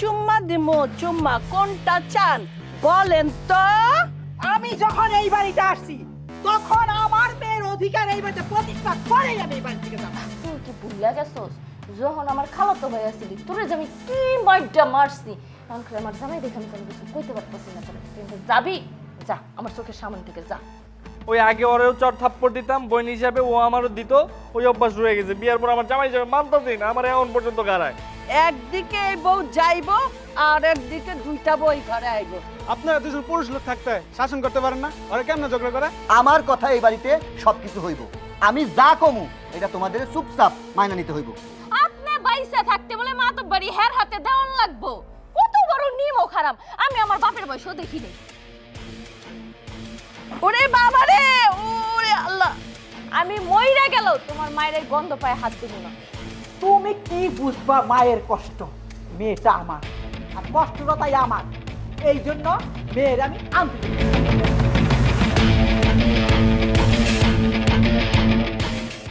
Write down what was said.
চুম্মা দিমু চুম্মা কোনটা চান? বলেন তো। আমি যখন এই বাড়িতে আসছি তখন আমার মেয়ের অধিকার এই বাড়িতে প্রতিষ্ঠা করে আমি এই বাড়ি থেকে তুই কি ভুলে গেছোস? যখন আমার খালাতো হয়ে আসছিলি তোরে যে আমি কি মাইডটা মারছি? আমার জামাই দেখে আমি কোনো কিছু কইতে পারতেছি না তোরে। যাবি যা আমার চোখের সামনে থেকে যা। ওই আগে ওরেও চট থাপ্পড় দিতাম বোন হিসাবে ও আমারও দিত ওই অভ্যাস রয়ে গেছে। বিয়ার পর আমার জামাই হিসাবে মানতেছি না আমার এখন পর্যন্ত গাড়ায়। একদিকে এই বউ যাইবো আর একদিকে দুইটা বই ঘরে আইবো। আপনারা দুজন পুরুষ লোক থাকতে শাসন করতে পারেন না? ওরা কেমন ঝগড়া করে? আমার কথা এই বাড়িতে সবকিছু হইব। আমি যা কমু এটা তোমাদের চুপচাপ মাইনা নিতে হইব। আপনি বাইসা থাকতে বলে মা তো বাড়ি হের হাতে দেওয়ান লাগবো। কত বড় নিমও খারাপ। আমি আমার বাপের বয়সও দেখিনি। ওরে আল্লাহ আমি মইরা গেল, তোমার মায়ের গন্ধ পায়ে হাত দিব না। তুমি কি বুঝবা মায়ের কষ্ট? মেয়েটা আমার, আর কষ্টটা তাই আমার। এই জন্য মেয়ের আমি আনতে